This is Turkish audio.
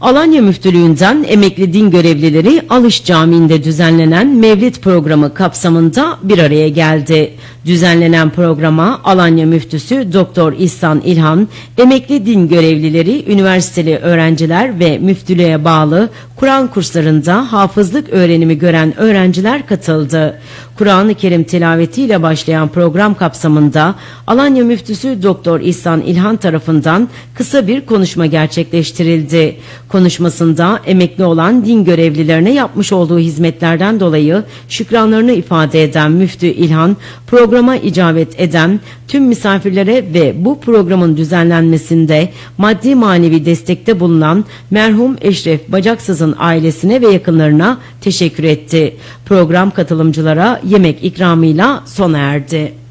Alanya Müftülüğü'nden emekli din görevlileri Alış Camii'nde düzenlenen Mevlid programı kapsamında bir araya geldi. Düzenlenen programa Alanya Müftüsü Doktor İhsan İlhan, emekli din görevlileri, üniversiteli öğrenciler ve müftülüğe bağlı Kur'an kurslarında hafızlık öğrenimi gören öğrenciler katıldı. Kur'an-ı Kerim tilavetiyle başlayan program kapsamında Alanya Müftüsü Doktor İhsan İlhan tarafından kısa bir konuşma gerçekleştirildi. Konuşmasında emekli olan din görevlilerine yapmış olduğu hizmetlerden dolayı şükranlarını ifade eden Müftü İlhan, programa icabet eden tüm misafirlere ve bu programın düzenlenmesinde maddi manevi destekte bulunan merhum Eşref Bacaksız'ın ailesine ve yakınlarına teşekkür etti. Program katılımcılara yemek ikramıyla sona erdi.